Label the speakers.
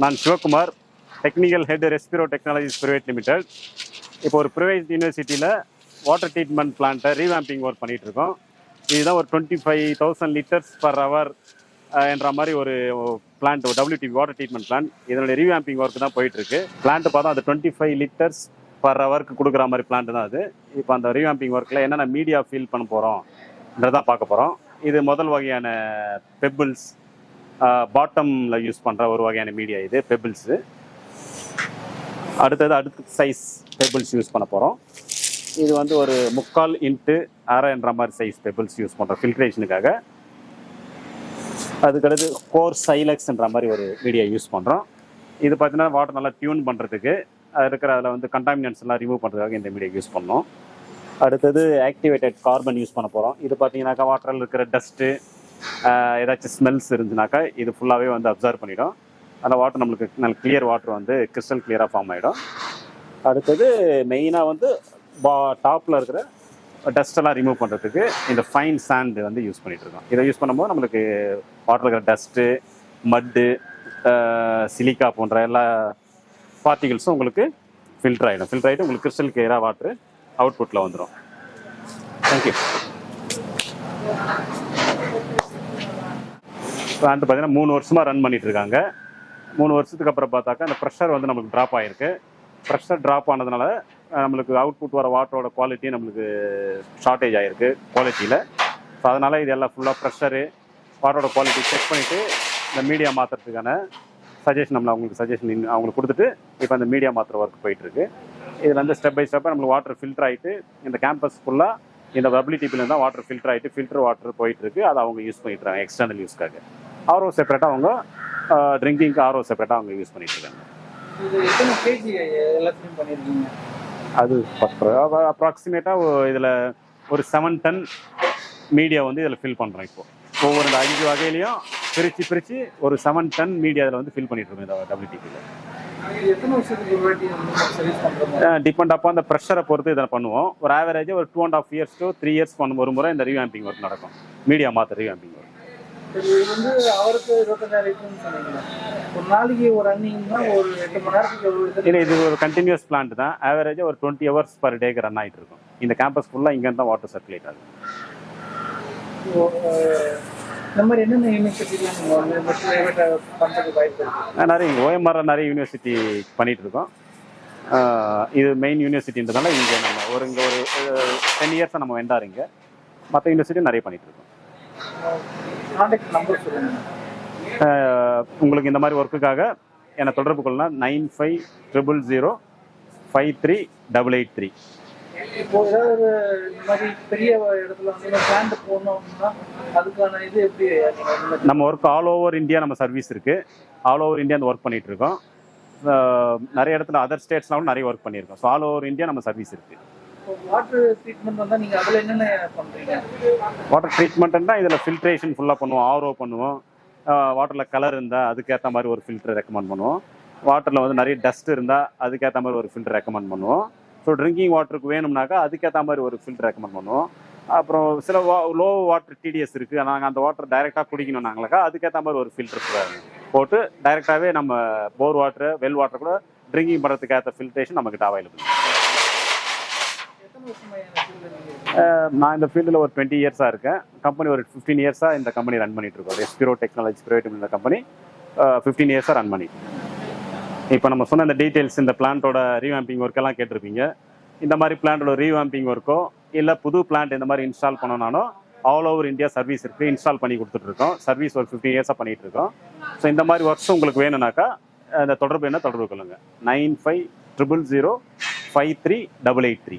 Speaker 1: நான் Sivakumar technical head Respiro technologies private limited இப்போ ஒரு ப்ரைவேட் யூனிவர்சிட்டியில் வாட்டர் ட்ரீட்மெண்ட் பிளான்ட்டை ரீவாம்பிங் ஒர்க் பண்ணிகிட்ருக்கோம் இருக்கோம் இதுதான் ஒரு twenty five thousand litres per hour என்ற மாதிரி ஒரு plant WD water treatment plant இதனுடைய ரீவாம்பிங் ஒர்க் தான் போயிட்டு பிளான்ட்டு பார்த்தா அது டுவெண்ட்டி ஃபைவ் லிட்டர்ஸ் பர் ஹவருக்கு கொடுக்குற மாதிரி பிளான்ட் தான் அது. இப்போ அந்த ரீவாம்பிங் ஒர்க்கில் என்னென்ன மீடியா ஃபீல் பண்ண போகிறோம்ன்றதான் பார்க்க போகிறோம் இது முதல் வகையான பெபிள்ஸ் பாட்டமில் யூஸ் பண்ணுற ஒரு வகையான மீடியா இது பெபிள்ஸு அடுத்தது அடுத்த சைஸ் பெபிள்ஸ் யூஸ் பண்ண போகிறோம் இது வந்து ஒரு முக்கால் இன்ட்டு அரைன்ற மாதிரி சைஸ் பெபிள்ஸ் யூஸ் பண்ணுறோம் ஃபில்ட்ரேஷனுக்காக அதுக்கடுத்து கோர் சைலக்ஸ்ன்ற மாதிரி ஒரு மீடியா யூஸ் பண்ணுறோம் இது பார்த்தீங்கன்னா வாட்டர் நல்லா டியூன் பண்ணுறதுக்கு அது இருக்கிற அதில் வந்து கண்டாமினன்ஸ் எல்லாம் ரிமூவ் பண்ணுறதுக்காக இந்த மீடியா யூஸ் பண்ணோம். அடுத்தது ஆக்டிவேட்டட் கார்பன் யூஸ் பண்ண போகிறோம் இது பார்த்தீங்கன்னாக்கா வாட்டரில் இருக்கிற டஸ்ட்டு ஏதாச்சும் ஸ்மெல்ஸ் இருந்துச்சுனாக்கா இது ஃபுல்லாகவே வந்து அப்சர்வ் பண்ணிடும். அந்த வாட்டர் நம்மளுக்கு நல்ல கிளியர் வாட்டர் வந்து கிறிஸ்டல் கிளியராக ஃபார்ம் ஆகிடும் அடுத்தது மெயினாக வந்து பா டாப்பில் இருக்கிற டஸ்ட்டெல்லாம் ரிமூவ் பண்ணுறதுக்கு இந்த ஃபைன் சாண்டு வந்து யூஸ் பண்ணிகிட்ருக்கோம் இருக்கோம். இதை யூஸ் பண்ணும்போது நம்மளுக்கு வாட்டர் இருக்கிற டஸ்ட்டு மட்டு சிலிக்கா போன்ற எல்லா பார்ட்டிகிள்ஸும் உங்களுக்கு ஃபில்டர் ஆகிடும் ஃபில்டர் ஆகிட்டு உங்களுக்கு கிறிஸ்டல் கிளியராக வாட்ரு அவுட்புட்டில் வந்துடும் தேங்க்யூ வந்து பார்த்தீங்கன்னா மூணு வருஷமாக ரன் பண்ணிட்டு இருக்காங்க மூணு வருஷத்துக்கு அப்புறம் பார்த்தாக்கா அந்த ப்ரெஷர் வந்து நமக்கு ட்ராப் ஆகிருக்கு ப்ரெஷர் ட்ராப் ஆனதுனால நம்மளுக்கு அவுட்புட் வர வாட்டரோட குவாலிட்டி நம்மளுக்கு ஷார்ட்டேஜ் ஆகிருக்கு குவாலிட்டியில் ஸோ அதனால் இது எல்லாம் ஃபுல்லாக ப்ரெஷரு வாட்டரோட குவாலிட்டி செக் பண்ணிவிட்டு இந்த மீடியா மாற்றுறதுக்கான சஜஷன் நம்மளை அவங்களுக்கு சஜஷன் அவங்களுக்கு கொடுத்துட்டு இப்போ அந்த மீடியா மாத்திர ஒர்க் போயிட்டுருக்கு. இதில் வந்து ஸ்டெப் பை ஸ்டெப்பாக நம்மளுக்கு வாட்டர் ஃபில்டர் ஆகிட்டு இந்த கேம்பஸ் ஃபுல்லாக இந்த டபிள்யூடிபியில் தான் வாட்டர் ஃபில்டர் ஆகிட்டு ஃபில்டர் வாட்டர் போயிட்டுருக்கு. அதை அவங்க யூஸ் பண்ணிட்டுறாங்க எக்ஸ்டர்னல் யூஸ்க்காக ஆர்ஓ செப்பரேட்டாக அவங்க ட்ரிங்கிங்க்கு ஆர்ஓ செப்பரேட்டாக அவங்க யூஸ் பண்ணிட்டு இருக்காங்க. அது அப்ராக்சிமேட்டாக இதில் ஒரு செவன் டன் மீடியா வந்து இதில் ஃபில் பண்ணுறோம் இப்போ. ஒவ்வொரு இந்த அஞ்சு வகையிலையும் பிரித்து பிரித்து ஒரு செவன் டன் மீடியா இதில் வந்து ஃபில் பண்ணிட்டு இருக்கோம் இந்த டபிள்யூடிபியில் டிபெண்ட் அப்போ அந்த ப்ரெஷரை பொறுத்து இதை பண்ணுவோம். ஒரு ஆவரேஜாக ஒரு two and half years to three years பண்ணும் ஒரு முறை இந்த ரீவாம்பிங் ஒர்க் நடக்கும். மீடியா மாற்ற ரீவாம்பிங்
Speaker 2: இது வந்து அவருக்கு இருபத்தஞ்சாயிரம் சொன்னீங்களா ஒரு நாளைக்கு ஒரு ரன்னிங்னா ஒரு எட்டு மணி நேரத்துக்கு
Speaker 1: இல்லை இது ஒரு கண்டினியூஸ் பிளான்ட் தான். ஆவரேஜாக ஒரு டுவெண்ட்டி ஹவர்ஸ் பர் டேக்கு ரன் ஆகிட்டு இருக்கும். இந்த கேம்பஸ் ஃபுல்லாக இங்கே தான் வாட்டர் சர்க்குலேட் ஆகுது
Speaker 2: இந்த மாதிரி என்னென்ன யூனிவர்சிட்டிலாம்
Speaker 1: நிறைய இங்கே ஓஎம்ஆர் நிறைய யூனிவர்சிட்டி பண்ணிட்டு இருக்கோம். இது மெயின் யூனிவர்சிட்டின்றதால இங்கே நம்ம ஒரு இங்கே ஒரு டென் இயர்ஸாக நம்ம வெண்டார் இங்கே. மற்ற யூனிவர்சிட்டி நிறைய பண்ணிட்டு இருக்கோம்.
Speaker 2: கான்டாக்ட் நம்பர் சொல்லுங்கள்
Speaker 1: உங்களுக்கு இந்த மாதிரி ஒர்க்குக்காக என்னை தொடர்பு கொள்ளலாம் nine five triple zero five three double eight three.
Speaker 2: இப்போ ஏதாவது ஒரு இந்த மாதிரி பெரிய இடத்துல வந்து பிளான்ட் போடணும்னா அதுக்கான இது எப்படி
Speaker 1: நம்ம ஒர்க் ஆல் ஓவர் இந்தியா நம்ம சர்வீஸ் இருக்கு. ஆல் ஓவர் இந்தியா ஒர்க் பண்ணிட்டு இருக்கோம். நிறைய இடத்துல அதர் ஸ்டேட்ஸ்லாம் நிறைய ஒர்க் பண்ணியிருக்கோம். ஸோ ஆல் ஓவர் இந்தியா நம்ம சர்வீஸ் இருக்கு.
Speaker 2: வாட்டர் ட்ரீட்மெண்ட் வந்தால் நீங்கள் அதில் என்னென்ன பண்ணுறீங்க
Speaker 1: வாட்டர் ட்ரீட்மெண்ட்னா இதில் ஃபில்ட்ரேஷன் ஃபுல்லாக பண்ணுவோம் ஆர்ஓ பண்ணுவோம். வாட்டரில் கலர் இருந்தால் அதுக்கேற்ற மாதிரி ஒரு ஃபில்டர் ரெக்கமெண்ட் பண்ணுவோம். வாட்டரில் வந்து நிறைய டஸ்ட் இருந்தால் அதுக்கேற்ற மாதிரி ஒரு ஃபில்டர் ரெக்கமெண்ட் பண்ணுவோம். ஸோ ட்ரிங்கிங் வாட்டருக்கு வேணும்னாக்கா அதுக்கேற்ற மாதிரி ஒரு ஃபில்டர் ரெக்கமெண்ட் பண்ணுவோம். அப்புறம் சில வா லோ வாட்டர் டிடிஎஸ் இருக்குது நாங்கள் அந்த வாட்டர் டைரெக்டாக குடிக்கணும் நாங்களாக்கா அதுக்கேற்ற மாதிரி ஒரு ஃபில்டர் போட்டு டைரெக்டாகவே நம்ம போர் வாட்டர் வெல் வாட்டர் கூட ட்ரிங்கிங் பண்ணுறதுக்கு ஏற்ற ஃபில்ட்ரேஷன் நம்மக்கிட்ட அவைலபிள்
Speaker 2: எத்தனை வருஷமா இந்த ஃபீல்டில் நீங்கள்
Speaker 1: நான் இந்த ஃபீல்டில் ஒரு டுவெண்ட்டி இயர்ஸாக இருக்கேன். கம்பெனி ஒரு ஃபிஃப்டீன் இயர்ஸாக இந்த கம்பெனி ரன் பண்ணிட்டு இருக்கோம். எஸ்பிரோ டெக்னாலஜி பிரைவேட் இந்த கம்பெனி ஃபிஃப்டீன் இயர்ஸாக ரன் பண்ணிட்டு இப்போ நம்ம சொன்ன இந்த டீட்டெயில்ஸ் இந்த பிளான்ட்டோட ரீவாம்பிங் ஒர்க்கெல்லாம் கேட்டிருப்பீங்க. இந்த மாதிரி பிளான்ட்டோட ரீவாம்பிங் ஒர்க்கோ இல்லை புது பிளான்ட் இந்த மாதிரி இன்ஸ்டால் பண்ணனாலும் ஆல் ஓவர் இந்தியா சர்வீஸ் இருக்குது இன்ஸ்டால் பண்ணி கொடுத்துட்ருக்கோம் சர்வீஸ் ஒரு ஃபிஃப்டீன் இயர்ஸாக பண்ணிகிட்டு இருக்கோம். ஸோ இந்த மாதிரி ஒர்க்ஸ் உங்களுக்கு வேணும்னாக்கா இந்த தொடர்பு என்ன? தொடர்பு கொள்ளுங்க. Nine five triple zero five three double eight three